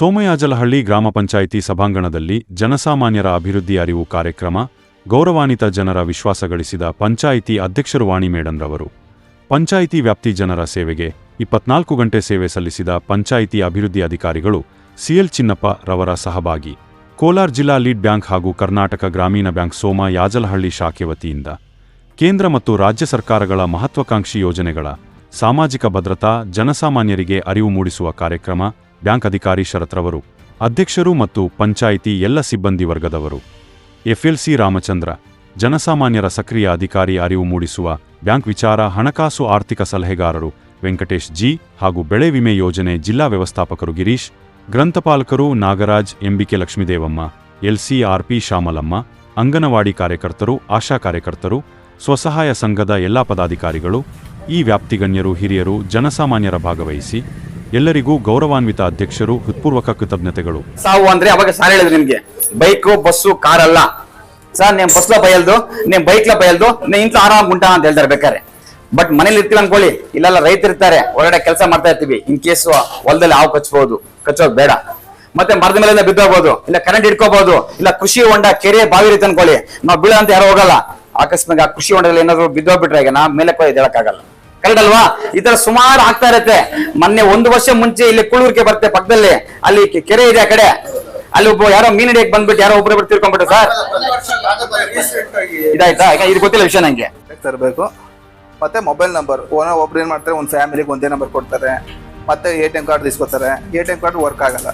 ಸೋಮಯಾಜಲಹಳ್ಳಿ ಗ್ರಾಮ ಪಂಚಾಯಿತಿ ಸಭಾಂಗಣದಲ್ಲಿ ಜನಸಾಮಾನ್ಯರ ಅಭಿವೃದ್ಧಿ ಅರಿವು ಕಾರ್ಯಕ್ರಮ, ಗೌರವಾನ್ವಿತ ಜನರ ವಿಶ್ವಾಸ ಗಳಿಸಿದ ಪಂಚಾಯಿತಿ ಅಧ್ಯಕ್ಷರು ವಾಣಿ ಮೇಡನ್ರವರು ಪಂಚಾಯಿತಿ ವ್ಯಾಪ್ತಿ ಜನರ ಸೇವೆಗೆ ಇಪ್ಪತ್ನಾಲ್ಕು ಗಂಟೆ ಸೇವೆ ಸಲ್ಲಿಸಿದ ಪಂಚಾಯಿತಿ ಅಭಿವೃದ್ಧಿ ಅಧಿಕಾರಿಗಳು ಸಿಎಲ್ ಚಿನ್ನಪ್ಪ ರವರ ಸಹಭಾಗಿ. ಕೋಲಾರ ಜಿಲ್ಲಾ ಲೀಡ್ ಬ್ಯಾಂಕ್ ಹಾಗೂ ಕರ್ನಾಟಕ ಗ್ರಾಮೀಣ ಬ್ಯಾಂಕ್ ಸೋಮ ಯಾಜಲಹಳ್ಳಿ ಶಾಖೆ ವತಿಯಿಂದ. ಕೇಂದ್ರ ಮತ್ತು ರಾಜ್ಯ ಸರ್ಕಾರಗಳ ಮಹತ್ವಾಕಾಂಕ್ಷಿ ಯೋಜನೆಗಳ, ಸಾಮಾಜಿಕ ಭದ್ರತಾ, ಜನಸಾಮಾನ್ಯರಿಗೆ ಅರಿವು ಮೂಡಿಸುವ ಕಾರ್ಯಕ್ರಮ ಬ್ಯಾಂಕ್ ಅಧಿಕಾರಿ ಶರತ್ರವರು ಅಧ್ಯಕ್ಷರು ಮತ್ತು ಪಂಚಾಯಿತಿ ಎಲ್ಲ ಸಿಬ್ಬಂದಿ ವರ್ಗದವರು. ಎಫ್ಎಲ್ಸಿ ರಾಮಚಂದ್ರ, ಜನಸಾಮಾನ್ಯರ ಸಕ್ರಿಯ ಅಧಿಕಾರಿ ಅರಿವು ಮೂಡಿಸುವ ಬ್ಯಾಂಕ್ ವಿಚಾರ, ಹಣಕಾಸು, ಆರ್ಥಿಕ ಸಲಹೆಗಾರರು ವೆಂಕಟೇಶ್ ಜಿ ಹಾಗೂ ಬೆಳೆ ವಿಮೆ ಯೋಜನೆ ಜಿಲ್ಲಾ ವ್ಯವಸ್ಥಾಪಕರು ಗಿರೀಶ್, ಗ್ರಂಥಪಾಲಕರು ನಾಗರಾಜ್, ಎಂಬಿಕೆ ಲಕ್ಷ್ಮೀದೇವಮ್ಮ ಎಲ್ಸಿಆರ್ಪಿ ಶ್ಯಾಮಲಮ್ಮ, ಅಂಗನವಾಡಿ ಕಾರ್ಯಕರ್ತರು, ಆಶಾ ಕಾರ್ಯಕರ್ತರು, ಸ್ವಸಹಾಯ ಸಂಘದ ಎಲ್ಲಾ ಪದಾಧಿಕಾರಿಗಳು, ಈ ವ್ಯಾಪ್ತಿಗಣ್ಯರು ಹಿರಿಯರು, ಜನಸಾಮಾನ್ಯರ ಭಾಗವಹಿಸಿ ಎಲ್ಲರಿಗೂ ಗೌರವಾನ್ವಿತ ಅಧ್ಯಕ್ಷರು, ಹೃತ್ಪೂರ್ವಕ ಕೃತಜ್ಞತೆಗಳು. ಸಾವು ಅಂದ್ರೆ ಅವಾಗ ಸಾರ್ ಹೇಳಿದ್ರು ನಿಮ್ಗೆ, ಬೈಕು, ಬಸ್ಸು ಕಾರ್ ಅಲ್ಲ ಸರ್, ನಿಮ್ ಬಸ್ಲ ಬಯಲ್ದು ನೀನ್ ಬೈಕ್ಲ ಬಯಲ್ದು, ನೀ ಇಂತ ಆರಾಮ್ ಉಂಟಾ ಅಂತ ಹೇಳ್ತಾರೆ ಬೇಕಾರೆ. ಬಟ್ ಮನೇಲಿ ಇರ್ತೀವಿ ಅನ್ಕೊಳ್ಳಿ, ಇಲ್ಲೆಲ್ಲ ರೈತರು ಇರ್ತಾರೆ ಹೊರಗಡೆ ಕೆಲಸ ಮಾಡ್ತಾ ಇರ್ತೀವಿ. ಇನ್ ಕೇಸ್ ಹೊಲದಲ್ಲಿ ಹಾವು ಕಚ್ಬಹುದು ಕಚ್ಚೋದು ಬೇಡ. ಮತ್ತೆ ಮರದ ಮೇಲೆ ಬಿದ್ದೋಗ್ಬೋದು, ಇಲ್ಲ ಕರೆಂಟ್ ಇಟ್ಕೋಬಹುದು ಇಲ್ಲ ಕೃಷಿ ಹೊಂಡ, ಕೆರೆ, ಬಾವಿ ಇರುತ್ತೆ ಅನ್ಕೊಳ್ಳಿ. ನಾವು ಬೀಳ ಅಂತ ಯಾರು ಹೋಗಲ್ಲ. ಆಕಸ್ಮಿಕ ಆ ಕೃಷಿ ಹೊಂಡದಲ್ಲಿ ಏನಾದ್ರು ಬಿದ್ದೋಗ್ಬಿಟ್ರೆ ಈಗ ನಾ ಮೇಲೆ ಕೂಡ ಹೇಳಕ್ಕಾಗಲ್ಲ. ಕರೆಕ್ಟ್ ಅಲ್ವಾ ಈ ತರ ಸುಮಾರು ಆಗ್ತಾ ಇರತ್ತೆ. ಮೊನ್ನೆ ಒಂದು ವರ್ಷ ಮುಂಚೆ ಇಲ್ಲಿ ಕುಳೂರ್ಗೆ ಬರುತ್ತೆ ಪಕ್ಕದಲ್ಲಿ. ಅಲ್ಲಿ ಕೆ- ಕೆರೆ ಇದೆ ಆ ಕಡೆ. ಅಲ್ಲಿ ಒಬ್ಬ ಯಾರೋ ಮೀನ್ ಹಿಡಿಯಕ್ ಬಂದ್ಬಿಟ್ಟು ಯಾರೋ ಒಬ್ಬರು ತಿರ್ಕೊಂಡ್ಬಿಟ್ಟು ಸರ್. ಇದಾಯ್ತಾ? ಈಗ ಇದು ಗೊತ್ತಿಲ್ಲ ವಿಷಯ ನಂಗೆ. ತರಬೇಕು. ಮತ್ತೆ ಮೊಬೈಲ್ ನಂಬರ್ ಒಬ್ರು ಏನ್ ಮಾಡ್ತಾರೆ? ಒಂದು ಫ್ಯಾಮಿಲಿಗೆ ಒಂದೇ ನಂಬರ್ ಕೊಡ್ತಾರೆ. ಮತ್ತೆ A T M card ಇಸ್ಕೊತಾರೆ. A T M card work ಆಗಲ್ಲ.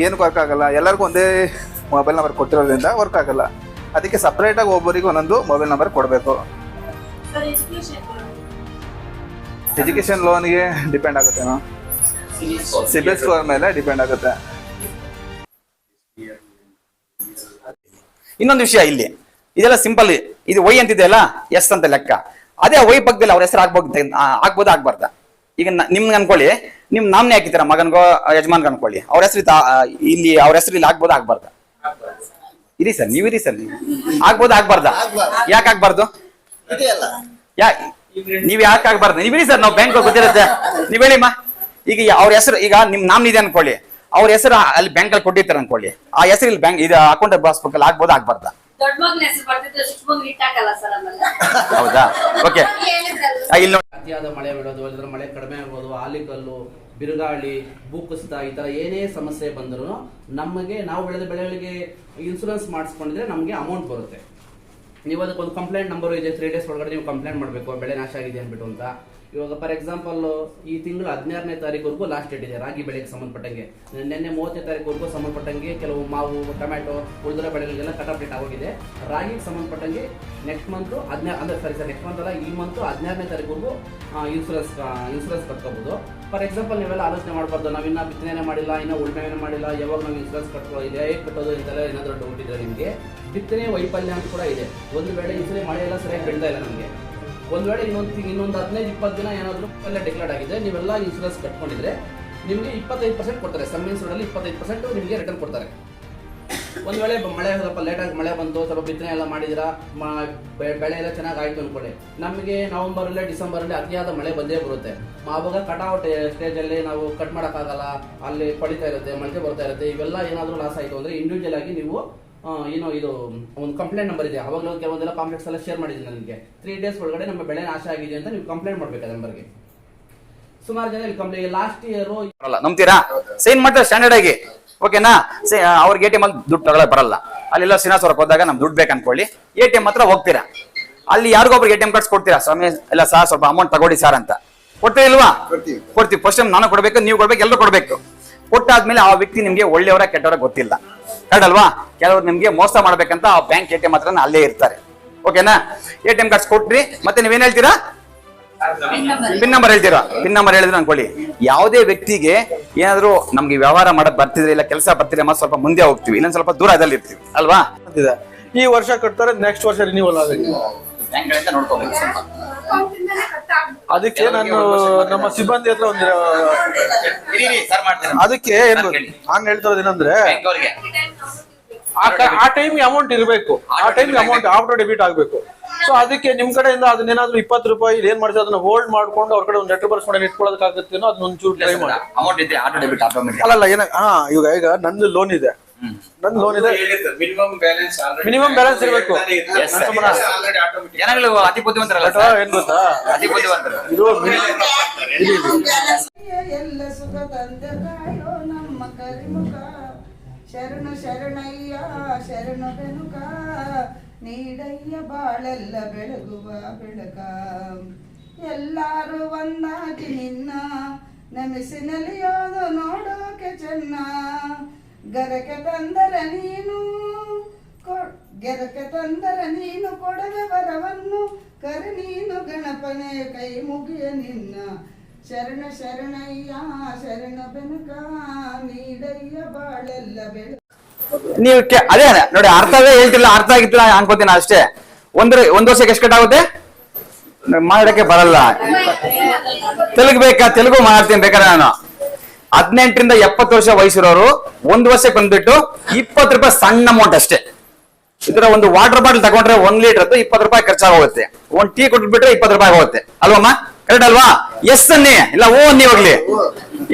ಏನಕ್ಕೆ ವರ್ಕ್ ಆಗಲ್ಲ. ಎಲ್ಲರಿಗೂ ಒಂದೇ ಮೊಬೈಲ್ ನಂಬರ್ ಕೊಟ್ಟಿರೋದ್ರಿಂದ ವರ್ಕ್ ಆಗಲ್ಲ. ಅದಕ್ಕೆ ಸಪ್ರೇಟಾಗಿ ಒಬ್ಬರಿಗೆ ಒಂದೊಂದು ಮೊಬೈಲ್ ನಂಬರ್ ಕೊಡಬೇಕು. ಎಜುಕೇಶನ್ ಲೋನ್ಗೆ ಡಿಪೆಂಡ್ ಆಗುತ್ತೆ ಸಿಬಿಲ್ ಸ್ಕೋರ್ ಮೇಲೆ ಡಿಪೆಂಡ್ ಆಗುತ್ತೆ. ಇನ್ನೊಂದು ವಿಷಯ ಇಲ್ಲಿ. ಇದೆಲ್ಲ ಸಿಂಪಲ್ ಇದು ವೈ ಅಂತಿದೆಯಲ್ಲ ಎಸ್ ಅಂತ ಲೆಕ್ಕ. ಅದೇ ವೈ ಪಕ್ಕದಲ್ಲಿ ಅವ್ರ ಹೆಸರು ಆಗ್ಬೋದು ಆಗ್ಬೋದು ಆಗ್ಬಾರ್ದ. ಈಗ ನ- ನಿಮ್ಗೆ ಅನ್ಕೊಳ್ಳಿ. ನಿಮ್ ನಾಮ್ನೆ ಹಾಕಿದ್ದೀರಾ? ಮಗನ್ಗೋ ಯಜಮಾನ್ಗೆ ಅನ್ಕೊಳ್ಳಿ. ಅವ್ರ ಹೆಸರು ಇಲ್ಲಿ ಅವ್ರ ಹೆಸರು ಇಲ್ಲಿ ಆಗ್ಬೋದು ಆಗ್ಬಾರ್ದ? ಇರಿ ಸರ್ ನೀವಿರಿ ಸರ್ ನೀವು. ಆಗ್ಬೋದು ಆಗ್ಬಾರ್ದ? ಯಾಕೆ ಆಗ್ಬಾರ್ದು? ಯಾ ನೀವ್ ಯಾಕೆ ಆಗ್ಬಾರ್ದು? ಹೇಳಿ ಸರ್ ನಾವು ಬ್ಯಾಂಕ್ ಗೊತ್ತಿರುತ್ತೆ. ನೀವ್ ಹೇಳಿಮ್ಮ ಈಗ ಅವ್ರ ಹೆಸರು ಈಗ ನಿಮ್ ನಾಮ್ ಇದೆ ಅನ್ಕೊಳ್ಳಿ. ಅವ್ರ ಹೆಸರು ಅಲ್ಲಿ ಬ್ಯಾಂಕ್ ಅಲ್ಲಿ ಕೊಟ್ಟಿರ್ತಾರೆ ಅನ್ಕೊಳ್ಳಿ. ಆ ಹೆಸರು ಇಲ್ಲಿ ಬ್ಯಾಂಕ್ ಇದು ಅಕೌಂಟ್ ಪಾಸ್ಬುಕ್ ಅಲ್ಲಿ ಆಗ್ಬೋದು ಆಗ್ಬಾರ್ದ? ದೊಡ್ಡ ಮಗನ ಹೆಸರು ಬರ್ತಿದ್ರೆ ಚಿಕ್ಕ ಮಗನ ಇಟ್ಟಾಕಲ್ಲ ಸರ್ ಆಮೇಲೆ ಹೌದಾ? ಓಕೆ ಇಲ್ಲಿ ನೋಡಿ. ಅತಿಯಾದ ಮಳೆ ಬಿಡೋದು ಇಲ್ಲದ್ರೆ ಮಳೆ ಕಡಿಮೆ ಆಗೋದು ಆಲಿಕಲ್ಲು ಬಿರುಗಾಳಿ ಭೂಕುಸಿತ ಈ ತರ ಏನೇ ಸಮಸ್ಯೆ ಬಂದರೂ ನಮಗೆ ನಾವು ಬೆಳೆದ ಬೆಳೆಗಳಿಗೆ ಇನ್ಸೂರೆನ್ಸ್ ಮಾಡಿಸ್ಕೊಂಡಿದ್ರೆ ನಮಗೆ ಅಮೌಂಟ್ ಬರುತ್ತೆ. ನೀವು ಅದಕ್ಕೆ ಒಂದು ಕಂಪ್ಲೇಂಟ್ ನಂಬರ್ ಇದೆ ತ್ರೀ ಡೇಸ್ ಒಳಗಡೆ ನೀವು ಕಂಪ್ಲೇಂಟ್ ಮಾಡಬೇಕು, ಬೆಳೆ ನಾಶ ಆಗಿದೆ ಅಂದ್ಬಿಟ್ಟು ಅಂತ. ಇವಾಗ ಫಾರ್ ಎಕ್ಸಾಂಪಲ್ ಈ ತಿಂಗಳು ಹದಿನಾರನೇ ತಾರೀಕುವರೆಗೂ ಲಾಸ್ಟ್ ಡೇಟ್ ಇದೆ, ರಾಗಿ ಬೆಳೆಗೆ ಸಂಬಂಧಪಟ್ಟಂಗೆ. ನಿನ್ನೆ ಮೂವತ್ತನೇ ತಾರೀಕುವರೆಗೂ ಸಂಬಂಧಪಟ್ಟಂಗೆ ಕೆಲವು ಮಾವು ಟೊಮ್ಯಾಟೊ ಉಳಿದಿರೋ ಬೆಳೆಗಳಿಗೆಲ್ಲ ಕಟ್ ಅಪ್ಡೇಟ್ ಆಗೋಗಿದೆ. ರಾಗಿಗೆ ಸಂಬಂಧಪಟ್ಟಂಗೆ ನೆಕ್ಸ್ಟ್ ಮಂತ್ ಹದಿನಾರು, ಅಂದ್ರೆ ಸರಿ ಸರ್ ನೆಕ್ಸ್ಟ್ ಮಂತ್ ಅಲ್ಲ, ಈ ಮಂತ್ ಹದಿನಾರನೇ ತಾರೀಕುವರೆಗೂ ಇನ್ಸೂರೆನ್ಸ್ ಇನ್ಸೂರೆನ್ಸ್ ಕಟ್ಕೋಬಹುದು ಫಾರ್ ಎಕ್ಸಾಂಪಲ್ ನೀವೆಲ್ಲ ಆಲೋಚನೆ ಮಾಡಬಾರ್ದು ನಾವಿನ್ನ ಬಿತ್ತನೆ ಮಾಡಿಲ್ಲ, ಇನ್ನೂ ಉಳ್ಮೆನೇ ಮಾಡಿಲ್ಲ, ಯಾವಾಗ ನಾವು ಇನ್ಸೂರೆನ್ಸ್ ಕಟ್ಕೋ, ಇದೆ ಹೇಗೆ ಕಟ್ಟೋದು ಇಂತೆಲ್ಲ ಏನಾದರೂ ಡೌಟ್ ಇದೆ ನಿಮಗೆ. ಬಿತ್ತನೆ ವೈಫಲ್ಯ ಅಂತ ಕೂಡ ಇದೆ. ಒಂದು ವೇಳೆ ಈ ಮಳೆ ಎಲ್ಲ ಸರಿಯಾಗಿ ಬೆಳ್ತಾ ಇಲ್ಲ ನಮಗೆ. ಒಂದು ವೇಳೆ ಇನ್ನೊಂದು ಇನ್ನೊಂದು ಹದಿನೈದು ಇಪ್ಪತ್ತು ದಿನ ಏನಾದರೂ ಎಲ್ಲ ಡಿಕ್ಲೇರ್ ಆಗಿದೆ, ನೀವೆಲ್ಲ ಇನ್ಸೂರೆನ್ಸ್ ಕಟ್ಕೊಂಡಿದ್ರೆ ನಿಮಗೆ ಇಪ್ಪತ್ತೈದು ಪರ್ಸೆಂಟ್ ಕೊಡ್ತಾರೆ. ಸಮ್ ಇನ್ಸೂರಲ್ಲಿ ಇಪ್ಪತ್ತೈದು ಪರ್ಸೆಂಟ್ ನಿಮಗೆ ರಿಟರ್ನ್ ಕೊಡ್ತಾರೆ. ಒಂದು ವೇಳೆ ಮಳೆ ಸ್ವಲ್ಪ ಲೇಟಾಗಿ ಮಳೆ ಬಂತು, ಸ್ವಲ್ಪ ಬಿತ್ತನೆ ಎಲ್ಲ ಮಾಡಿದಿರಾ ಬೆಳೆ ಎಲ್ಲ ಚೆನ್ನಾಗಿ ಆಯಿತು ಅಂದ್ಕೊಳ್ಳಿ ನಮಗೆ ನವಂಬರಲ್ಲೇ ಡಿಸೆಂಬರಲ್ಲಿ ಅತಿಯಾದ ಮಳೆ ಬಂದೇ ಬರುತ್ತೆ. ಆವಾಗ ಕಟಾವಟ್ ಸ್ಟೇಜಲ್ಲಿ ನಾವು ಕಟ್ ಮಾಡೋಕ್ಕಾಗಲ್ಲ, ಅಲ್ಲಿ ಪಡಿತಾ ಇರುತ್ತೆ ಮಳೆ ಬರ್ತಾ ಇರುತ್ತೆ, ಇವೆಲ್ಲ ಏನಾದರೂ ಲಾಸ್ ಆಯಿತು ಅಂದರೆ ಇಂಡಿವಿಜುವಲ್ ಆಗಿ ನೀವು ಏನು ಇದು ಒಂದು ಕಂಪ್ಲೇಂಟ್ ನಂಬರ್ ಇದೆ. ಅವಾಗಲೂ ಕೆಲವೊಂದೆಲ್ಲ ಕಾಂಪ್ಲೆಕ್ಸ್ ಎಲ್ಲ ಶೇರ್ ಮಾಡಿದ್ದೀನಿ ನನಗೆ. ತ್ರೀ ಡೇಸ್ ಒಳಗಡೆ ನಮ್ಮ ಬೆಳೆ ನಾಶ ಆಗಿದೆ ಅಂತ ನೀವು ಕಂಪ್ಲೇಂಟ್ ಮಾಡಬೇಕು ನಂಬರ್ಗೆ ಸುಮಾರು ಜನ ಇಲ್ಲಿ ಕಂಪ್ಲೇಂಟ್ ಲಾಸ್ಟ್ ಇಯರ್ ಬರಲ್ಲ. ನಂಬ್ತೀರಾ? ಸೈನ್ ಮಾಡ್ತಾರೆ ಸ್ಟ್ಯಾಂಡರ್ಡ್ ಆಗಿ. ಓಕೆನಾ ಅವ್ರಿಗೆ ಎ ಟಿ ಎಂ ಅಲ್ಲಿ ದುಡ್ಡು ತಗೊಳ್ಳೋ ಬರಲ್ಲ. ಅಲ್ಲೆಲ್ಲ ಶ್ರೀನಿವಾಸವ್ರಿಗೆ ಹೋದಾಗ ನಮ್ಗೆ ದುಡ್ಡು ಬೇಕು ಅನ್ಕೊಳ್ಳಿ. ಎ ಟಿ ಎಂ ಹತ್ರ ಹೋಗ್ತೀರಾ? ಅಲ್ಲಿ ಯಾರಿಗೊಬ್ರಿಗೆ ಎ ಟಿ ಎಂ ಕಾರ್ಡ್ಸ್ ಕೊಡ್ತೀರಾ? ಸ್ವಾಮಿ ಎಲ್ಲ ಸರ್ ಸ್ವಲ್ಪ ಅಮೌಂಟ್ ತಗೊಳ್ಳಿ ಸರ್ ಅಂತ. ಕೊಡ್ತೀವಿ ಇಲ್ವಾ? ಕೊಡ್ತೀವಿ. ಫಸ್ಟ್ ಟೈಮ್ ನಾನು ಕೊಡಬೇಕು ನೀವು ಕೊಡ್ಬೇಕು ಎಲ್ಲರೂ ಕೊಡಬೇಕು. ಕೊಟ್ಟಾದ್ಮೇಲೆ ಆ ವ್ಯಕ್ತಿ ನಿಮಗೆ ಒಳ್ಳೆಯವರ ಕೆಟ್ಟವರ ಗೊತ್ತಿಲ್ಲ. ಕರೆಕ್ಟ್ ಕೆಲವರು ನಿಮ್ಗೆ ಮೋಸ ಮಾಡ್ಬೇಕಂತ ಆ ಬ್ಯಾಂಕ್ ಎ ಟಿ ಎಂ ಹತ್ರ ಅಲ್ಲೇ ಇರ್ತಾರೆ. ಓಕೆನಾ ಎ ಟಿ ಎಂ ಕಾರ್ಡ್ಸ್ ಕೊಟ್ರಿ ಮತ್ತೆ ನೀವೇನ್ ಹೇಳ್ತೀರಾ? ಪಿನ್ ನಂಬರ್ ಹೇಳ್ತೀರಾ? ಪಿನ್ ನಂಬರ್ ಹೇಳಿದ್ರೆ ಅನ್ಕೊಳ್ಳಿ. ಯಾವುದೇ ವ್ಯಕ್ತಿಗೆ ಏನಾದ್ರು ನಮ್ಗೆ ವ್ಯವಹಾರ ಮಾಡಕ್ ಬರ್ತಿದ್ರೆ ಇಲ್ಲ ಕೆಲಸ ಬರ್ತಿದ್ರೆ ಮತ್ತೆ ಸ್ವಲ್ಪ ಮುಂದೆ ಹೋಗ್ತೀವಿ. ಇನ್ನೊಂದ್ ಸ್ವಲ್ಪ ದೂರದಲ್ಲಿ ಇರ್ತೀವಿ ಅಲ್ವಾ ಈ ವರ್ಷ ಕಟ್ತಾರೆ ನೆಕ್ಸ್ಟ್ ವರ್ಷ ರಿನ್ಯೂವಲ್ ಆಗುತ್ತೆ ನೋಡ್ಕೋಬೇಕು ಸ್ವಲ್ಪ. ಅದಕ್ಕೆ ನಾನು ನಮ್ಮ ಸಿಬ್ಬಂದಿ ಹತ್ರ ಒಂದು ಅದಕ್ಕೆ ಏನ್? ನಾನ್ ಹೇಳ್ತಿರೋದು ಏನಂದ್ರೆ ಆ ಟೈಮ್ ಆ ಟೈಮ್ಗೆ ಅಮೌಂಟ್ ಇರಬೇಕು. ಆ ಟೈಮ್ ಅಮೌಂಟ್ ಆಫ್ಟರ್ ಡೆಬಿಟ್ ಆಗಬೇಕು. ಸೊ ಅದಕ್ಕೆ ನಿಮ್ ಕಡೆಯಿಂದ ಅದನ್ನೇನಾದ್ರೂ ಇಪ್ಪತ್ತು ರೂಪಾಯಿ ಏನ್ ಮಾಡ್ತೀವಿ ಅದನ್ನ ಹೋಲ್ಡ್ ಮಾಡ್ಕೊಂಡು ಅವ್ರ ಕಡೆ ಒಂದು ಲೆಟರ್ ಬರ್ಸ್ಕೊಂಡು ಇಟ್ಕೊಳ್ಳೋದಕ್ಕಾಗತ್ತೇನೋ ಅದನ್ನ ಒಂಚೂರು ಟ್ರೈ ಮಾಡಿ. ಅಮೌಂಟ್ ಇದೆ ಆಟೋ ಡೆಬಿಟ್ ಆಟೋಮೆಟಿಕ್ ಅಲ್ಲಲ್ಲ ಏನ ಹಾ ಇವಾಗ ಈಗ ನಂದು ಲೋನ್ ಇದೆ. ನಂದು ಲೋನ್ ಇದೆ. ಮಿನಿಮಮ್ ಬ್ಯಾಲೆನ್ಸ್ ಮಿನಿಮಮ್ ಬ್ಯಾಲೆನ್ಸ್ ಇರಬೇಕು. ಜನಗಳು ಅತಿ ಬುದ್ಧಿವಂತರಲ್ಲ ಏನ್ ಗೊತ್ತಾ? ಅತಿ ಬುದ್ಧಿವಂತರು. ಇದು ಎಲ್ಲ ಸುಖ ನಮ್ಮ ಕರಿಮುಖ. ಶರಣ ಶರಣಯ್ಯ ಶರಣ ಬೆನುಕ. ನೀಡಯ್ಯ ಬಾಳೆಲ್ಲ ಬೆಳಗುವ ಬೆಳಕ. ಎಲ್ಲರೂ ಒಂದಾಗಿ ನಿನ್ನ. ನಮಿಸಿನಲಿಯೋದು ನೋಡೋಕೆ ಚೆನ್ನ. ಗರಕೆ ತಂದರ ನೀನು ಗೆರಕೆ ತಂದರ ನೀನು ಕೊಡದ ವರವನ್ನು ಕರೆ ನೀನು ಗಣಪನೆ ಕೈ ಮುಗಿಯ ನಿನ್ನ. ಶರಣ ಶರಣಯ್ಯ ಶರಣ ಬೆನಕ ನೀಡಯ್ಯ ಬಾಳೆಲ್ಲ ಬೆಳ ನೀವು ಕೆ- ಅದೇ ನೋಡಿ ಅರ್ಥವೇ ಹೇಳ್ತಿಲ್ಲ ಅರ್ಥ ಆಗಿತ್ತಿಲ್ಲ ಅನ್ಕೋತೀನಿ ಅಷ್ಟೇ. ಒಂದ್ರ ಒಂದ್ ವರ್ಷಕ್ಕೆ ಎಷ್ಟು ಕಟ್ಟಾಗುತ್ತೆ? ಮಾಡಕ್ಕೆ ಬರಲ್ಲ. ತೆಲುಗು ಬೇಕಾ ತೆಲುಗು ಮಾಡ್ತೀನಿ ಬೇಕಾದ್ರೆ ನಾನು? ಹದಿನೆಂಟರಿಂದ ಎಪ್ಪತ್ತು ವರ್ಷ ವಯಸ್ಸಿರೋರು ಒಂದು ವರ್ಷಕ್ಕೆ ಬಂದ್ಬಿಟ್ಟು ಇಪ್ಪತ್ತು ರೂಪಾಯಿ ಸಣ್ಣ ಅಮೌಂಟ್ ಅಷ್ಟೇ. ಇದರ ಒಂದು ವಾಟರ್ ಬಾಟಲ್ ತಗೊಂಡ್ರೆ ಒಂದ್ ಲೀಟರ್ ಇಪ್ಪತ್ತು ರೂಪಾಯಿ ಖರ್ಚಾಗೋಗುತ್ತೆ. ಒಂದ್ ಟೀ ಕೊಟ್ಬಿಟ್ರೆ ಇಪ್ಪತ್ತು ರೂಪಾಯಿ ಹೋಗುತ್ತೆ ಅಲ್ವಮ್ಮ? ಕರೆಕ್ಟ್ ಅಲ್ವಾ? ಎಸ್ ಅನ್ನಿ. ಇಲ್ಲ, ಓ ಅನ್ನಿ ಹೋಗ್ಲಿ.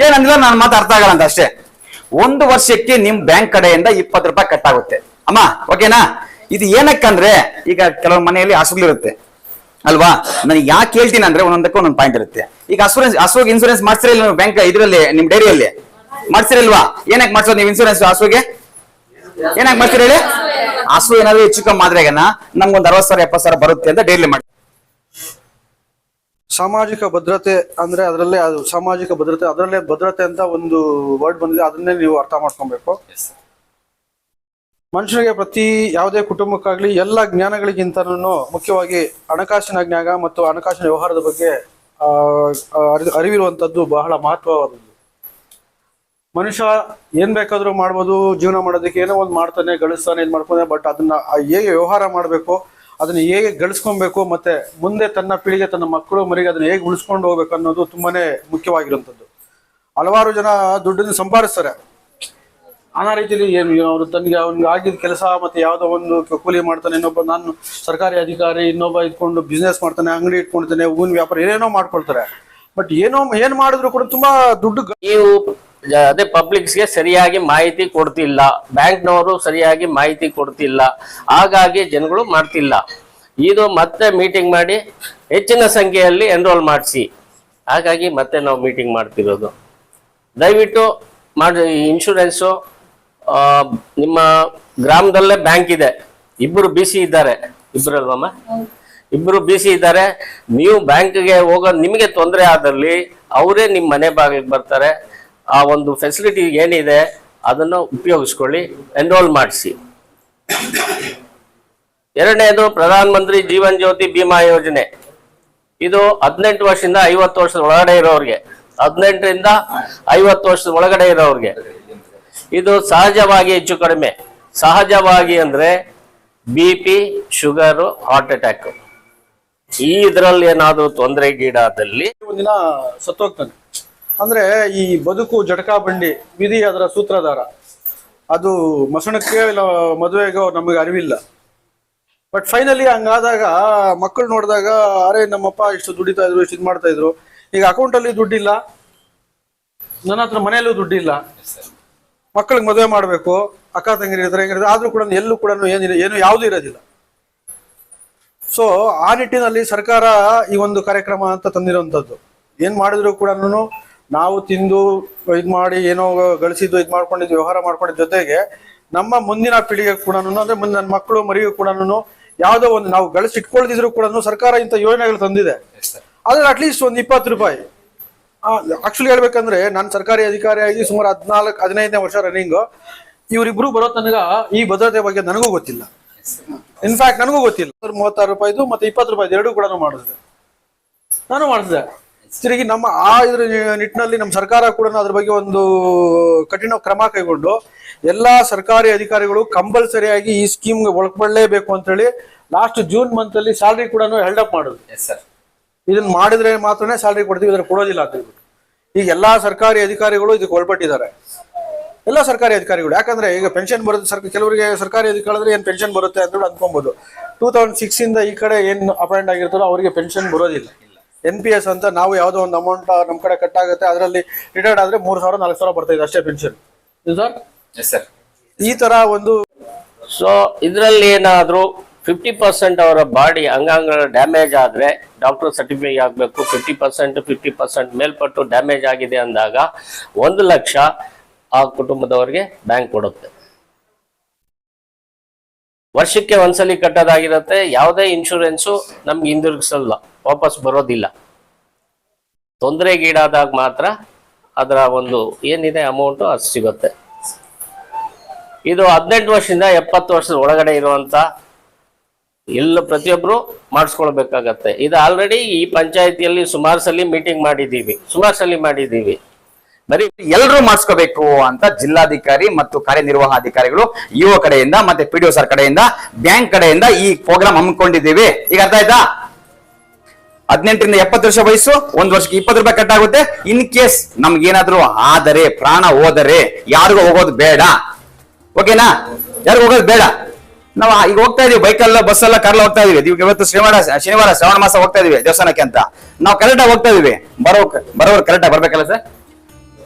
ಏನಂದ್ರೆ ನಾನು ಮಾತು ಅರ್ಥ ಆಗಲ್ಲ ಅಂತ ಅಷ್ಟೇ. ಒಂದು ವರ್ಷಕ್ಕೆ ನಿಮ್ ಬ್ಯಾಂಕ್ ಕಡೆಯಿಂದ ಇಪ್ಪತ್ತು ರೂಪಾಯಿ ಕಟ್ ಆಗುತ್ತೆ. ಅಮ್ಮ ಓಕೆನಾ ಇದು ಏನಕ್ಕಂದ್ರೆ, ಈಗ ಕೆಲವು ಮನೆಯಲ್ಲಿ ಹಸುಗಳಿರುತ್ತೆ. ಅಲ್ವಾ? ನಾನು ಯಾಕೆ ಹೇಳ್ತೀನಿ ಅಂದ್ರೆ ಒಂದೊಂದಕ್ಕೆ ಒಂದೊಂದು ಪಾಯಿಂಟ್ ಇರುತ್ತೆ. ಈಗ ಅಸೂರೆನ್ಸ್ ಹಸುಗೆ ಇನ್ಸೂರೆನ್ಸ್ ನೀವು ಬ್ಯಾಂಕ್ ಇದರಲ್ಲಿ ನಿಮ್ ಡೈರಿಯಲ್ಲಿ ಮಾಡ್ಸಿರಲ್ವಾ? ಏನಕ್ಕೆ ಮಾಡ್ಸೋದು ನೀವು ಇನ್ಸೂರೆನ್ಸ್ ಹಸುಗೆ ಏನಾಗ್ ಮಾಡ್ತೀರಿ ಹೇಳಿ? ಹಸು ಏನಾದ್ರು ಹೆಚ್ಚು ಕಮ್ಮಿ ಆದ್ರೆಗನ? ನಮ್ಗೊಂದು ಅರವತ್ ಸಾವಿರ ಎಪ್ಪತ್ತು ಸಾವಿರ ಬರುತ್ತೆ ಅಂತ ಡೈರಿ ಮಾಡಿ ಸಾಮಾಜಿಕ ಭದ್ರತೆ ಅಂದ್ರೆ ಅದರಲ್ಲೇ ಅದು ಸಾಮಾಜಿಕ ಭದ್ರತೆ ಅದರಲ್ಲೇ ಭದ್ರತೆ ಅಂತ ಒಂದು ವರ್ಡ್ ಬಂದಿದೆ. ಅದನ್ನೇ ನೀವು ಅರ್ಥ ಮಾಡ್ಕೊಬೇಕು. ಮನುಷ್ಯನಿಗೆ ಪ್ರತಿ ಯಾವುದೇ ಕುಟುಂಬಕ್ಕಾಗ್ಲಿ ಎಲ್ಲ ಜ್ಞಾನಗಳಿಗಿಂತನೂ ಮುಖ್ಯವಾಗಿ ಹಣಕಾಸಿನ ಜ್ಞಾನ ಮತ್ತು ಹಣಕಾಸಿನ ವ್ಯವಹಾರದ ಬಗ್ಗೆ ಆ, ಆ, ಅರಿ- ಅರಿವಿರುವಂತದ್ದು ಬಹಳ ಮಹತ್ವವಾದದ್ದು. ಮನುಷ್ಯ ಏನ್ ಬೇಕಾದ್ರೂ ಮಾಡ್ಬೋದು ಜೀವನ ಮಾಡೋದಕ್ಕೆ ಏನೋ ಒಂದು ಮಾಡ್ತಾನೆ ಗಳಿಸ್ತಾನೆ ಇದು ಮಾಡ್ಕೊಂಡೆ ಬಟ್ ಅದನ್ನ ಹೇಗೆ ವ್ಯವಹಾರ ಮಾಡಬೇಕು ಅದನ್ನ ಹೇಗೆ ಗಳಿಸ್ಕೊಬೇಕು ಮತ್ತೆ ಮುಂದೆ ತನ್ನ ಪೀಳಿಗೆ ತನ್ನ ಮಕ್ಕಳು ಮರಿಗೆ ಅದನ್ನ ಹೇಗೆ ಉಳಿಸ್ಕೊಂಡು ಹೋಗ್ಬೇಕು ಅನ್ನೋದು ತುಂಬಾನೇ ಮುಖ್ಯವಾಗಿರುವಂಥದ್ದು. ಹಲವಾರು ಜನ ದುಡ್ಡನ್ನು ಸಂಪಾದಿಸ್ತಾರೆ. ನಾನಾ ರೀತಿಯಲ್ಲಿ ಏನು ಅವರು ತನಗೆ ಅವ್ನಿಗೆ ಆಗಿದ ಕೆಲಸ ಮತ್ತೆ ಯಾವುದೋ ಒಂದು ಕೂಲಿ ಮಾಡ್ತಾನೆ, ಇನ್ನೊಬ್ಬ ನಾನು ಸರ್ಕಾರಿ ಅಧಿಕಾರಿ, ಇನ್ನೊಬ್ಬ ಇದ್ಕೊಂಡು ಬಿಸ್ನೆಸ್ ಮಾಡ್ತಾನೆ, ಅಂಗಡಿ ಇಟ್ಕೊಳ್ತಾನೆ ಹೂವಿನ ವ್ಯಾಪಾರ, ಏನೇನೋ ಮಾಡ್ಕೊಳ್ತಾರೆ. ಬಟ್ ಏನೋ ಏನ್ ಮಾಡಿದ್ರು ಕೂಡ ತುಂಬಾ ದುಡ್ಡು ನೀವು ಅದೇ ಪಬ್ಲಿಕ್ಸ್ಗೆ ಸರಿಯಾಗಿ ಮಾಹಿತಿ ಕೊಡ್ತಿಲ್ಲ. ಬ್ಯಾಂಕ್ನವರು ಸರಿಯಾಗಿ ಮಾಹಿತಿ ಕೊಡ್ತಿಲ್ಲ. ಹಾಗಾಗಿ ಜನಗಳು ಮಾಡ್ತಿಲ್ಲ. ಇದು ಮತ್ತೆ ಮೀಟಿಂಗ್ ಮಾಡಿ ಹೆಚ್ಚಿನ ಸಂಖ್ಯೆಯಲ್ಲಿ ಎನ್ರೋಲ್ ಮಾಡಿಸಿ. ಹಾಗಾಗಿ ಮತ್ತೆ ನಾವು ಮೀಟಿಂಗ್ ಮಾಡ್ತಿರೋದು. ದಯವಿಟ್ಟು ಮಾಡಿ ಇನ್ಶೂರೆನ್ಸು ನಿಮ್ಮ ಗ್ರಾಮದಲ್ಲೇ ಬ್ಯಾಂಕ್ ಇದೆ. ಇಬ್ಬರು ಬಿ ಸಿ ಇದ್ದಾರೆ. ಇಬ್ಬರಲ್ವಮ್ಮ ಇಬ್ಬರು ಬಿ ಸಿ ಇದ್ದಾರೆ. ನೀವು ಬ್ಯಾಂಕ್ಗೆ ಹೋಗೋ ನಿಮಗೆ ತೊಂದರೆ ಆದಲ್ಲಿ ಅವರೇ ನಿಮ್ಮ ಮನೆ ಬಾಗಿಲಿಗೆ ಬರ್ತಾರೆ. ಆ ಒಂದು ಫೆಸಿಲಿಟಿ ಏನಿದೆ, ಅದನ್ನು ಉಪಯೋಗಿಸ್ಕೊಳ್ಳಿ ಎನ್ರೋಲ್ ಮಾಡಿಸಿ. ಎರಡನೇದು ಪ್ರಧಾನ ಮಂತ್ರಿ ಜೀವನ್ ಜ್ಯೋತಿ ಬಿಮಾ ಯೋಜನೆ. ಇದು ಹದಿನೆಂಟು ವರ್ಷದಿಂದ ಐವತ್ತು ವರ್ಷದ ಒಳಗಡೆ ಇರೋರಿಗೆ. ಹದಿನೆಂಟರಿಂದ ಐವತ್ತು ವರ್ಷದ ಒಳಗಡೆ ಇರೋರಿಗೆ. ಇದು ಸಹಜವಾಗಿ ಹೆಚ್ಚು ಕಡಿಮೆ. ಸಹಜವಾಗಿ ಅಂದ್ರೆ B P sugar heart attack ಈ ಇದರಲ್ಲಿ ಏನಾದರೂ ತೊಂದರೆಗೀಡಾದಲ್ಲಿ ಒಂದಿನ ಸತ್ತೋಗ್ತಾನೆ. ಅಂದ್ರೆ ಈ ಬದುಕು ಜಟಕಾ ಬಂಡಿ, ವಿಧಿ ಅದರ ಸೂತ್ರಧಾರ. ಅದು ಮಸಣಕ್ಕೆ ಇಲ್ಲ, ಮದುವೆಗೋ ನಮಗೆ ಅರಿವಿಲ್ಲ. ಬಟ್ ಫೈನಲಿ ಹಂಗಾದಾಗ ಮಕ್ಕಳು ನೋಡಿದಾಗ, ಅರೆ, ನಮ್ಮಪ್ಪ ಇಷ್ಟು ದುಡಿತಾ ಇದ್ರು, ಇಷ್ಟು ಇದು ಮಾಡ್ತಾ ಇದ್ರು. ಈಗ ಅಕೌಂಟಲ್ಲಿ ದುಡ್ಡಿಲ್ಲ. ನನ್ನ ಹತ್ರ ಮನೆಯಲ್ಲೂ ದುಡ್ಡಿಲ್ಲ. ಮಕ್ಕಳಿಗೆ ಮದುವೆ ಮಾಡಬೇಕು ಅಕ್ಕ ತಂಗಿರಿ ಇರ್ತಾರೆ ಹೆಂಗಿರ್ತಾರೆ ಆದ್ರೂ ಕೂಡ ಎಲ್ಲೂ ಕೂಡ ಏನಿಲ್ಲ ಏನು ಯಾವುದೂ ಇರೋದಿಲ್ಲ. ಸೊ ಆ ನಿಟ್ಟಿನಲ್ಲಿ ಸರ್ಕಾರ ಈ ಒಂದು ಕಾರ್ಯಕ್ರಮ ಅಂತ ತಂದಿರುವಂತದ್ದು. ಏನು ಮಾಡಿದ್ರು ಕೂಡ ನಾವು ತಿಂದು ಇದು ಮಾಡಿ ಏನೋ ಗಳಿಸಿದ್ದು ಇದು ಮಾಡ್ಕೊಂಡಿದ್ದು ವ್ಯವಹಾರ ಮಾಡ್ಕೊಂಡಿದ್ದ ಜೊತೆಗೆ ನಮ್ಮ ಮುಂದಿನ ಪೀಳಿಗೆ ಕೂಡ ಅಂದ್ರೆ ಮುಂದೆ ನನ್ನ ಮಕ್ಕಳು ಮರಿಗೂ ಕೂಡ ಯಾವುದೋ ಒಂದು ನಾವು ಗಳಿಸಿಟ್ಕೊಳ್ದಿದ್ರು ಕೂಡ ಸರ್ಕಾರ ಇಂಥ ಯೋಜನೆಗಳು ತಂದಿದೆ. ಆದರೆ ಅಟ್ಲೀಸ್ಟ್ ಒಂದು ಇಪ್ಪತ್ತು ರೂಪಾಯಿ. ಆಕ್ಚುಲಿ ಹೇಳ್ಬೇಕಂದ್ರೆ ನಾನು ಸರ್ಕಾರಿ ಅಧಿಕಾರಿಯಾಗಿ ಸುಮಾರು ಹದಿನಾಲ್ಕು, ಹದಿನೈದನೇ ವರ್ಷ ರನ್ನಿಂಗ್ ಇವರಿಬ್ರು ಬರೋ ತನಕ ಈ ಭದ್ರತೆ ಬಗ್ಗೆ ನನಗೂ ಗೊತ್ತಿಲ್ಲ. ಇನ್ಫ್ಯಾಕ್ಟ್ ನನಗೂ ಗೊತ್ತಿಲ್ಲ. ಮೂವತ್ತಾರು ರೂಪಾಯಿದು ಮತ್ತೆ ಇಪ್ಪತ್ತು ರೂಪಾಯಿದು ಎರಡೂ ಕೂಡ ಮಾಡಿದೆ. ನಾನು ಮಾಡಿದೆ. ತಿರುಗಿ ನಮ್ಮ ಆ ಇದ್ರ ನಿಟ್ಟಿನಲ್ಲಿ ನಮ್ಮ ಸರ್ಕಾರ ಕೂಡ ಅದ್ರ ಬಗ್ಗೆ ಒಂದು ಕಠಿಣ ಕ್ರಮ ಕೈಗೊಂಡು ಎಲ್ಲಾ ಸರ್ಕಾರಿ ಅಧಿಕಾರಿಗಳು ಕಂಪಲ್ಸರಿಯಾಗಿ ಈ ಸ್ಕೀಮ್ಗೆ ಒಳಪಡಲೇಬೇಕು ಅಂತ ಹೇಳಿ ಲಾಸ್ಟ್ ಜೂನ್ ಮಂತ್ ಅಲ್ಲಿ ಸ್ಯಾಲ್ರಿ ಕೂಡ ಹೆಲ್ಡ್ ಅಪ್ ಮಾಡುದು ಇದನ್ನ ಮಾಡಿದ್ರೆ ಮಾತ್ರನೇ ಸ್ಯಾಲ್ರಿ ಕೊಡ್ತೀವಿ ಇದ್ರ ಕೊಡೋದಿಲ್ಲ ಅಂತ ಹೇಳ್ಬಿಟ್ಟು. ಈಗ ಎಲ್ಲಾ ಸರ್ಕಾರಿ ಅಧಿಕಾರಿಗಳು ಇದಕ್ಕೆ ಒಳಪಟ್ಟಿದ್ದಾರೆ. ಎಲ್ಲ ಸರ್ಕಾರಿ ಅಧಿಕಾರಿಗಳು ಯಾಕಂದ್ರೆ ಈಗ ಪೆನ್ಷನ್ ಬರುತ್ತೆ ಸರ್ ಕೆಲವರಿಗೆ ಸರ್ಕಾರಿ ಅಧಿಕಾರಿದ್ರೆ ಏನ್ ಪೆನ್ಷನ್ ಬರುತ್ತೆ ಅಂತ ಹೇಳಿ ಅನ್ಕೊಬಹುದು ಟೂ ತೌಸಂಡ್ ಸಿಕ್ಸ್ ಇಂದ ಈ ಕಡೆ ಏನ್ ಅಪಾಯಿಂಟ್ ಆಗಿರ್ತಾರೋ ಅವರಿಗೆ ಪೆನ್ಷನ್ ಬರೋದಿಲ್ಲ. ಎನ್ ಪಿ ಎಸ್ ಅಂತ ನಾವು ಯಾವುದೋ ಒಂದು ಅಮೌಂಟ್ ನಮ್ಮ ಕಡೆ ಕಟ್ ಆಗುತ್ತೆ ಅದರಲ್ಲಿ ರಿಟೈರ್ಡ್ ಆದ್ರೆ ಮೂರ್ ಸಾವಿರ ನಾಲ್ಕು ಸಾವಿರ ಬರ್ತಾ ಇದೆ ಅಷ್ಟೇ ಪೆನ್ಷನ್ ಸರ್ ಎಸ್ ಸರ್ ಈ ತರ ಒಂದು ಸೊ ಇದರಲ್ಲಿ ಏನಾದರೂ ಫಿಫ್ಟಿ ಪರ್ಸೆಂಟ್ ಅವರ ಬಾಡಿ ಅಂಗಾಂಗಗಳ ಡ್ಯಾಮೇಜ್ ಆದರೆ ಡಾಕ್ಟರ್ ಸರ್ಟಿಫೈ ಆಗಬೇಕು ಫಿಫ್ಟಿ ಪರ್ಸೆಂಟ್ ಫಿಫ್ಟಿ ಪರ್ಸೆಂಟ್ ಮೇಲ್ಪಟ್ಟು ಡ್ಯಾಮೇಜ್ ಆಗಿದೆ ಅಂದಾಗ ಒಂದು ಲಕ್ಷ ಆ ಕುಟುಂಬದವರಿಗೆ ಬ್ಯಾಂಕ್ ಕೊಡುತ್ತೆ. ವರ್ಷಕ್ಕೆ ಒಂದ್ಸಲಿ ಕಟ್ಟೋದಾಗಿರುತ್ತೆ. ಯಾವುದೇ ಇನ್ಶೂರೆನ್ಸು ನಮ್ಗೆ ಹಿಂದಿರುಗಿಸಲ್ಲ. ವಾಪಸ್ ಬರೋದಿಲ್ಲ. ತೊಂದರೆಗೀಡಾದಾಗ ಮಾತ್ರ ಅದರ ಒಂದು ಏನಿದೆ ಅಮೌಂಟು ಅದು ಸಿಗುತ್ತೆ. ಇದು ಹದಿನೆಂಟು ವರ್ಷದಿಂದ ಎಪ್ಪತ್ತು ವರ್ಷದ ಒಳಗಡೆ ಇರುವಂತ ಎಲ್ಲ ಪ್ರತಿಯೊಬ್ರು ಮಾಡಿಸ್ಕೊಳ್ಬೇಕಾಗತ್ತೆ. ಇದು ಆಲ್ರೆಡಿ ಈ ಪಂಚಾಯತಿಯಲ್ಲಿ ಸುಮಾರು ಸಲ ಮೀಟಿಂಗ್ ಮಾಡಿದ್ದೀವಿ. ಸುಮಾರು ಸಲ ಮಾಡಿದ್ದೀವಿ. ಬರೀ ಎಲ್ಲರೂ ಮಾಡಿಸ್ಕೋಬೇಕು ಅಂತ ಜಿಲ್ಲಾಧಿಕಾರಿ ಮತ್ತು ಕಾರ್ಯನಿರ್ವಹಣಾಧಿಕಾರಿಗಳು ಯುವ ಕಡೆಯಿಂದ ಮತ್ತೆ ಪಿ ಡಿ ಸರ್ ಕಡೆಯಿಂದ ಬ್ಯಾಂಕ್ ಕಡೆಯಿಂದ ಈ ಪ್ರೋಗ್ರಾಮ್ ಹಮ್ಮಿಕೊಂಡಿದ್ದೀವಿ. ಈಗ ಅರ್ಥ ಆಯ್ತಾ? ಹದಿನೆಂಟರಿಂದ ಎಪ್ಪತ್ತು ವರ್ಷ ವಯಸ್ಸು, ಒಂದು ವರ್ಷಕ್ಕೆ ಇಪ್ಪತ್ತು ರೂಪಾಯಿ ಕಟ್ ಆಗುತ್ತೆ ಇನ್ ಕೇಸ್ ನಮ್ಗೇನಾದ್ರೂ ಆದರೆ, ಪ್ರಾಣ ಹೋದರೆ, ಯಾರಿಗೂ ಹೋಗೋದು ಬೇಡ. ಓಕೆನಾ ಯಾರಿಗೂ ಹೋಗೋದು ಬೇಡ. ನಾವು ಈಗ ಹೋಗ್ತಾ ಇದೀವಿ ಬೈಕಲ್ಲ ಬಸ್ ಎಲ್ಲ ಕಾರ್ ಹೋಗ್ತಾ ಇದೀವಿ. ಇವತ್ತು ಶನಿವಾರ ಶನಿವಾರ, ಶ್ರಾವಣ ಮಾಸ ಹೋಗ್ತಾ ಇದೀವಿ ದೇವಸ್ಥಾನಕ್ಕೆ ಅಂತ. ನಾವು ಕರೆಕ್ಟಾಗಿ ಹೋಗ್ತಾ ಇದೀವಿ. ಬರೋ ಬರೋರು ಕರೆಕ್ಟಾಗಿ ಬರ್ಬೇಕಲ್ಲ ಸರ್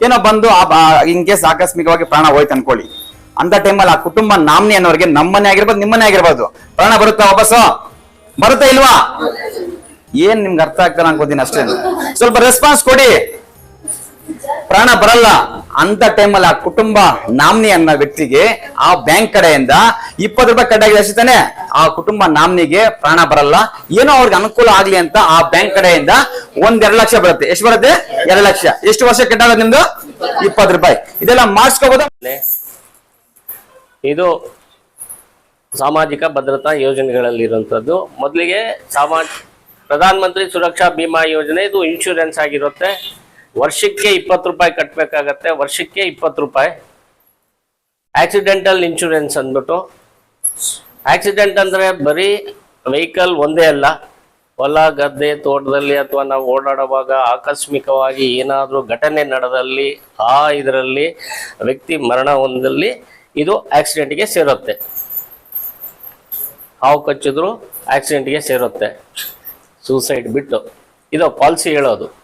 ಏನೋ ಬಂದು ಇನ್ ಕೇಸ್ ಆಕಸ್ಮಿಕವಾಗಿ ಪ್ರಾಣ ಹೋಯ್ತು ಅನ್ಕೊಳ್ಳಿ. ಅಂತ ಟೈಮಲ್ಲಿ ಆ ಕುಟುಂಬ ನಾಮ್ನಿ ಅನ್ನೋರಿಗೆ ನಮ್ಮನೆ ಆಗಿರ್ಬೋದು, ನಿಮ್ಮನೆ ಆಗಿರ್ಬೋದು. ಪ್ರಾಣ ಬರುತ್ತಾ ವಾಪಸ್ ಬರುತ್ತಾ ಇಲ್ವಾ? ಏನ್ ನಿಮ್ಗೆ ಅರ್ಥ ಆಗ್ತಾರ ಅನ್ಕೋತೀನಿ ಅಷ್ಟೇ. ಸ್ವಲ್ಪ ರೆಸ್ಪಾನ್ಸ್ ಕೊಡಿ. ಪ್ರಾಣ ಬರಲ್ಲ. ಅಂತ ಟೈಮಲ್ಲಿ ಆ ಕುಟುಂಬ ನಾಮ್ನಿ ಅನ್ನೋ ವ್ಯಕ್ತಿಗೆ ಆ ಬ್ಯಾಂಕ್ ಕಡೆಯಿಂದ ಇಪ್ಪತ್ತು ರೂಪಾಯಿ ಕಡ್ಡಾಗಿ ಅಷ್ಟೇ ತಾನೆ. ಆ ಕುಟುಂಬ ನಾಮ್ನಿಗೆ ಪ್ರಾಣ ಬರಲ್ಲ. ಏನೋ ಅವ್ರಿಗೆ ಅನುಕೂಲ ಆಗ್ಲಿ ಅಂತ ಆ ಬ್ಯಾಂಕ್ ಕಡೆಯಿಂದ ಒಂದ್ ಎರಡು ಲಕ್ಷ ಬರುತ್ತೆ. ಎಷ್ಟು ಬರುತ್ತೆ? ಎರಡು ಲಕ್ಷ. ಎಷ್ಟು ವರ್ಷ ಕಟ್ಟಾಗೋದು ನಿಮ್ದು? ಇಪ್ಪತ್ತು ರೂಪಾಯಿ. ಇದೆಲ್ಲ ಮಾಡಿಸ್ಕೋಬೋದಾ? ಇದು ಸಾಮಾಜಿಕ ಭದ್ರತಾ ಯೋಜನೆಗಳಲ್ಲಿರುವಂಥದ್ದು. ಮೊದಲಿಗೆ ಸಾಮಾ ಪ್ರಧಾನ ಮಂತ್ರಿ ಸುರಕ್ಷಾ ಬಿಮಾ ಯೋಜನೆ, ಇದು ಇನ್ಶೂರೆನ್ಸ್ ಆಗಿರುತ್ತೆ. ವರ್ಷಕ್ಕೆ ಇಪ್ಪತ್ತು ರೂಪಾಯಿ ಕಟ್ಟಬೇಕಾಗತ್ತೆ ವರ್ಷಕ್ಕೆ ಇಪ್ಪತ್ತು ರೂಪಾಯಿ. ಆಕ್ಸಿಡೆಂಟಲ್ ಇನ್ಶೂರೆನ್ಸ್ ಅಂದ್ಬಿಟ್ಟು. ಆಕ್ಸಿಡೆಂಟ್ ಅಂದ್ರೆ ಬರೀ ವೆಹಿಕಲ್ ಒಂದೇ ಅಲ್ಲ. ಹೊಲ, ಗದ್ದೆ, ತೋಟದಲ್ಲಿ ಅಥವಾ ನಾವು ಓಡಾಡುವಾಗ ಆಕಸ್ಮಿಕವಾಗಿ ಏನಾದರೂ ಘಟನೆ ನಡೆದಲ್ಲಿ, ಆ ಇದರಲ್ಲಿ ವ್ಯಕ್ತಿ ಮರಣ ಹೊಂದಲ್ಲಿ ಇದು ಆಕ್ಸಿಡೆಂಟ್ಗೆ ಸೇರುತ್ತೆ. ಹಾವು ಕಚ್ಚಿದ್ರು ಆಕ್ಸಿಡೆಂಟ್ಗೆ ಸೇರುತ್ತೆ. ಸೂಸೈಡ್ ಬಿಟ್ಟು. ಇದು ಪಾಲಿಸಿ ಹೇಳೋದು.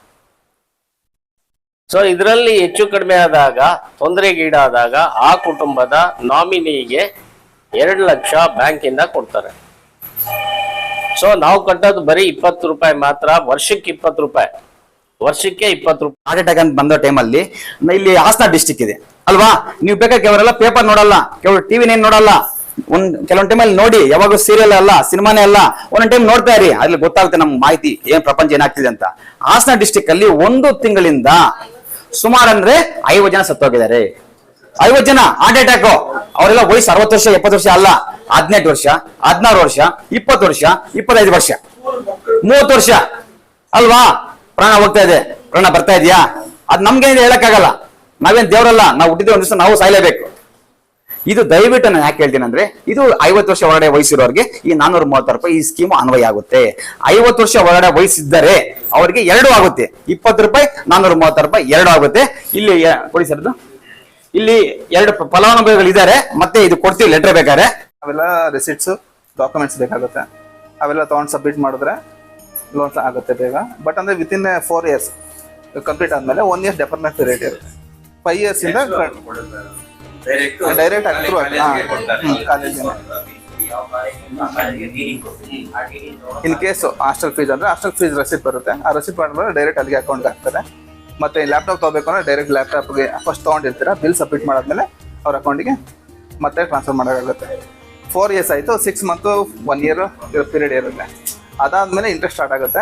ಸೊ ಇದರಲ್ಲಿ ಹೆಚ್ಚು ಕಡಿಮೆ ಆದಾಗ ತೊಂದರೆಗೀಡಾದಾಗ ಆ ಕುಟುಂಬದ ನಾಮಿನಿಗೆ ಎರಡು ಲಕ್ಷ ಬ್ಯಾಂಕಿಂದ ಕೊಡ್ತಾರೆ. ಸೊ ನಾವು ಕಟ್ಟೋದು ಬರೀ ಇಪ್ಪತ್ತು ರೂಪಾಯಿ ಮಾತ್ರ, ವರ್ಷಕ್ಕೆ ಇಪ್ಪತ್ತು ರೂಪಾಯಿ. ವರ್ಷಕ್ಕೆ ಇಪ್ಪತ್ತು ರೂಪಾಯಿ. ಹಾರ್ಟ್ ಅಟ್ಯಾಕ್ ಅಂತ ಬಂದೋ ಟೈಮಲ್ಲಿ ಇಲ್ಲಿ ಹಾಸನ ಡಿಸ್ಟಿಕ್ ಇದೆ. ಅಲ್ವಾ? ನೀವು ಬೇಕಾದ್ರೆ ಕೆಲವರೆಲ್ಲ ಪೇಪರ್ ನೋಡಲ್ಲ ಕೆಲವರು ಟಿವಿ ನೇನ್ ನೋಡಲ್ಲ. ಒಂದ್, ಕೆಲವೊಂದ್ ಟೈಮಲ್ಲಿ ನೋಡಿ ಯಾವಾಗ ಸೀರಿಯಲ್ ಅಲ್ಲ, ಸಿನಿಮಾನೇ ಅಲ್ಲ. ಒಂದೊಂದ್ ಟೈಮ್ ನೋಡ್ತಾ ಇರಿ. ಅದ್ರಲ್ಲಿ ಗೊತ್ತಾಗುತ್ತೆ ನಮ್ಗೆ ಮಾಹಿತಿ, ಏನ್ ಪ್ರಪಂಚ ಏನಾಗ್ತಿದೆ ಅಂತ. ಹಾಸನ ಡಿಸ್ಟಿಕ್ ಅಲ್ಲಿ ಒಂದು ತಿಂಗಳಿಂದ ಸುಮಾರು ಅಂದ್ರೆ ಐವತ್ತು ಜನ ಸತ್ತೋಗಿದ್ದಾರೆ. ಐವತ್ತು ಜನ ಹಾರ್ಟ್ ಅಟ್ಯಾಕ್ ಅವರೆಲ್ಲ ವಯಸ್ಸು ಅರವತ್ತು ವರ್ಷ, ಎಪ್ಪತ್ತು ವರ್ಷ ಅಲ್ಲ. ಹದಿನೆಂಟು ವರ್ಷ, ಹದಿನಾರು ವರ್ಷ, ಇಪ್ಪತ್ತು ವರ್ಷ, ಇಪ್ಪತ್ತೈದು ವರ್ಷ. ಮೂವತ್ತು ವರ್ಷ. ಅಲ್ವಾ? ಪ್ರಾಣ ಹೋಗ್ತಾ ಇದೆ. ಪ್ರಾಣ ಬರ್ತಾ ಇದೆಯಾ? ಅದ್ ನಮ್ಗೇನಿದೆ ಹೇಳಕ್ಕಾಗಲ್ಲ. ನಾವೇನ್ ದೇವರಲ್ಲ? ನಾವು ಹುಟ್ಟಿದ ಒಂದ್ ದಿವಸ ನಾವು ಸಾಯ್ಲೇಬೇಕು. ಇದು ದಯವಿಟ್ಟು ನಾನು ಯಾಕೆ ಹೇಳ್ತೀನಿ ಅಂದ್ರೆ ಇದು ಐವತ್ತು ವರ್ಷ ಒಳಗಡೆ ವಯಸ್ಸಿರೋರಿಗೆ ಈ ನಾನೂರ ಮೂವತ್ತು ರೂಪಾಯಿ ಈ ಸ್ಕೀಮ್ ಅನ್ವಯ ಆಗುತ್ತೆ. ಐವತ್ತು ವರ್ಷ ಒಳಗಡೆ ವಯಸ್ಸಿದ್ದರೆ ಅವರಿಗೆ ಎರಡು ಆಗುತ್ತೆ. ಇಪ್ಪತ್ತು ರೂಪಾಯಿ ನಾನೂರ ಮೂವತ್ತು ರೂಪಾಯಿ ಎರಡು ಆಗುತ್ತೆ. ಇಲ್ಲಿ ಯ- ಕೊಡಿ ಸರ್ ಇದು. ಇಲ್ಲಿ ಎರಡು ಫಲಾನುಭವಿಗಳು ಇದ್ದಾರೆ ಮತ್ತೆ ಇದು ಕೊಡ್ತೀವಿ ಲೆಟರ್ ಬೇಕಾದ್ರೆ. ಅವೆಲ್ಲ ರಿಸಿಟ್ಸ್ ಡಾಕ್ಯುಮೆಂಟ್ಸ್ ಬೇಕಾಗುತ್ತೆ. ಅವೆಲ್ಲ ತಗೊಂಡು ಸಬ್ಮಿಟ್ ಮಾಡಿದ್ರೆ ಲೋನ್ಸ್ ಆಗುತ್ತೆ ಬೇಗ. ಬಟ್ ಅಂದ್ರೆ ವಿತಿನ್ ಫೋರ್ ಇಯರ್ಸ್ ಕಂಪ್ಲೀಟ್ ಆದ್ಮೇಲೆ ಒನ್ ಇಯರ್ ಡೆಫರ್ಮೆಂಟ್ ಪೀರಿಯಡ್ ಇರುತ್ತೆ. ಫೈವ್ ಇಯರ್ಸ್ ಇಂದ direct in case hostel fees ಅಂದ್ರೆ ಹಾಸ್ಟೆಲ್ ಫೀಸ್ ರಸೀಟ್ ಬರುತ್ತೆ. ಆ ರಸೀಟ್ ಮಾಡಿದ್ರೆ ಡೈರೆಕ್ಟ್ ಅಲ್ಲಿಗೆ ಅಕೌಂಟ್ ಹಾಕ್ತಾರೆ. ಮತ್ತೆ ಲ್ಯಾಪ್ಟಾಪ್ ತಗೋಬೇಕು ಅಂದ್ರೆ ಡೈರೆಕ್ಟ್ ಲ್ಯಾಪ್ಟಾಪ್ಗೆ ಫಸ್ಟ್ ತಗೊಂಡಿರ್ತೀರಾ ಬಿಲ್ ಸಬ್ಮಿಟ್ ಮಾಡಾದ್ಮೇಲೆ ಅವ್ರ ಅಕೌಂಟಿಗೆ ಮತ್ತೆ ಟ್ರಾನ್ಸ್ಫರ್ ಮಾಡೋಕ್ಕಾಗುತ್ತೆ. ಫೋರ್ ಇಯರ್ಸ್ ಆಯಿತು six month one year period ಇರುತ್ತೆ. ಅದಾದ್ಮೇಲೆ ಇಂಟ್ರೆಸ್ಟ್ ಸ್ಟಾರ್ಟ್ ಆಗುತ್ತೆ.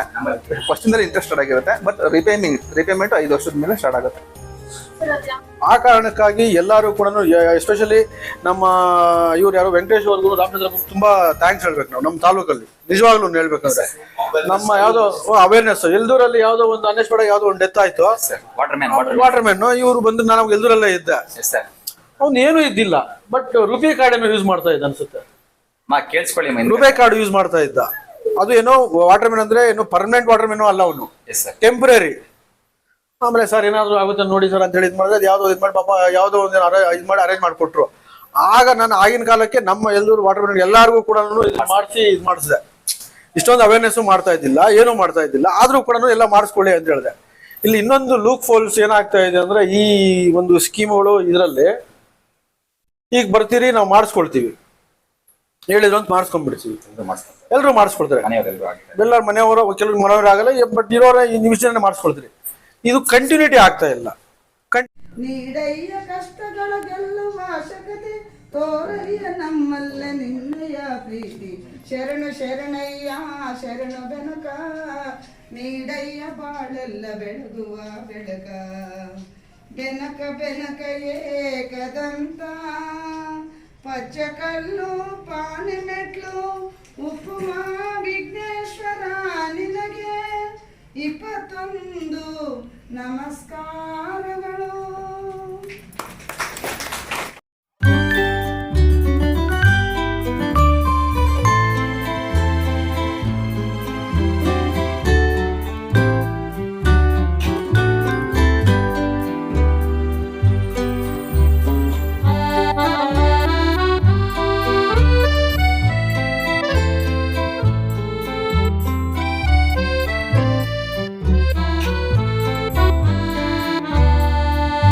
ಫಸ್ಟಿಂದಲೇ ಇಂಟ್ರೆಸ್ಟ್ ಸ್ಟಾರ್ಟ್ ಆಗಿರುತ್ತೆ ಬಟ್ ರಿಪೇಮಿಂಗ್ ರಿಪೇಮೆಂಟ್ ಐದು ವರ್ಷದ ಮೇಲೆ ಸ್ಟಾರ್ಟ್ ಆಗುತ್ತೆ. ಆ ಕಾರಣಕ್ಕಾಗಿ ಎಲ್ಲರೂ ಕೂಡ ಎಸ್ಪೆಷಲಿ ನಮ್ಮ ಇವ್ರು ಯಾರು ವೆಂಕಟೇಶ್ ಅವ್ರಿಗೂ ರಾಮಚಂದ್ರ ತುಂಬಾ ಥ್ಯಾಂಕ್ಸ್ ಹೇಳ್ಬೇಕು ನಾವು ನಮ್ಮ ತಾಲೂಕಲ್ಲಿ. ನಿಜವಾಗ್ಲೂ ಹೇಳ್ಬೇಕಂದ್ರೆ. ನಮ್ಮ ಯಾವ್ದೋ ಅವೇರ್ನೆಸ್ ಎಲ್ದೂರಲ್ಲಿ ಯಾವ್ದೋ ಒಂದು ಅನ್ಎಕ್ಸ್ಪೆಕ್ಟ್ ಯಾವ್ದೋ ಒಂದು ಡೆತ್ ಆಯ್ತು. ವಾಟರ್ ಮ್ಯಾನ್ ಇವ್ರು ಬಂದು ನಾನು ಎಲ್ದೂರಲ್ಲೇ ಇದ್ದೆ. ಅವ್ನು ಏನು ಇದ್ದಿಲ್ಲ. ಬಟ್ ರುಪಿ ಕಾರ್ಡ್ ಯೂಸ್ ಮಾಡ್ತಾ ಇದ್ದ ಅನ್ಸುತ್ತೆ. ಕೇಳಿಸ್ಕೊಳ್ಳಿ ರುಪೇ ಕಾರ್ಡ್ ಯೂಸ್ ಮಾಡ್ತಾ ಇದ್ದ. ಅದು ಏನೋ ವಾಟರ್ ಮ್ಯಾನ್ ಅಂದ್ರೆ ಏನೋ ಪರ್ಮನೆಂಟ್ ವಾಟರ್ ಮ್ಯಾನ್ ಅಲ್ಲ ಅವನು. ಟೆಂಪರರಿ ಆಮೇಲೆ ಸರ್ ಏನಾದ್ರು ಆಗುತ್ತೆ ನೋಡಿ ಸರ್ ಅಂತ ಹೇಳಿ ಇದು ಮಾಡಿದ್ರೆ ಯಾವ್ದೋ ಇದು ಮಾಡಿ ಪಾಪ ಯಾವುದೋ ಒಂದು ಇದ್ ಮಾಡಿ ಅರೇಂಜ್ ಮಾಡಿಕೊಟ್ರು. ಆಗ ನಾನು ಆಗಿನ ಕಾಲಕ್ಕೆ ನಮ್ಮ ಎಲ್ಲರೂ ವಾಟರ್ ಎಲ್ಲರಿಗೂ ಕೂಡ ಮಾಡಿಸಿ ಇದು ಮಾಡಿಸಿದೆ. ಇಷ್ಟೊಂದು ಅವೇರ್ನೆಸ್ ಮಾಡ್ತಾ ಇದ್ದಿಲ್ಲ ಏನೂ ಮಾಡ್ತಾ ಇದ್ದಿಲ್ಲ. ಆದ್ರೂ ಕೂಡ ಎಲ್ಲ ಮಾಡಿಸ್ಕೊಳ್ಳಿ ಅಂತ ಹೇಳಿದೆ. ಇಲ್ಲಿ ಇನ್ನೊಂದು ಲೂಕ್ ಫೋಲ್ಸ್ ಏನಾಗ್ತಾ ಇದೆ ಅಂದ್ರೆ ಈ ಒಂದು ಸ್ಕೀಮ್ಗಳು ಇದರಲ್ಲಿ ಈಗ ಬರ್ತೀರಿ ನಾವು ಮಾಡಿಸ್ಕೊಳ್ತೀವಿ. ಹೇಳಿದ್ರು ಅಂತ ಮಾಡಿಸ್ಕೊಂಡ್ಬಿಡ್ತೀವಿ. ಎಲ್ಲರೂ ಮಾಡಿಸ್ಕೊಳ್ತಾರೆ. ಎಲ್ಲರ ಮನೆಯವರು ಕೆಲವ್ರು ಮನೆಯವರು ಆಗಲ್ಲ ಬಟ್ ಇರೋರ ಈ ನಿಮಿಷನೇ ಮಾಡಿಸ್ಕೊಳ್ತೀರಿ. ಇದು ಕಂಟಿನ್ಯೂಟಿ ಆಗ್ತಾ ಇಲ್ಲ. ನೀಡಯ್ಯ ಕಷ್ಟಗಳ ತೋರಯ್ಯ ನಮ್ಮಲ್ಲ ನಿನ್ನಯ ಪ್ರೀತಿ. ಶರಣು ಶರಣಯ್ಯ, ಶರಣ ಬೆನಕ ನೀಡಯ್ಯ ಬಾಳೆಲ್ಲ ಬೆಳಗುವ ಬೆಳಕ. ಬೆನಕ ಬೆನಕ ಏಕದಂತ. ಪಚ್ಚಕಲ್ಲು ಪಾನಿ ಮೆಟ್ಲು ಉಪ್ಪುಮ ವಿಘ್ನೇಶ್ವರ ನಿನಗೆ. ಇಪ್ಪತ್ತೊಂದು ನಮಸ್ಕಾರಗಳು.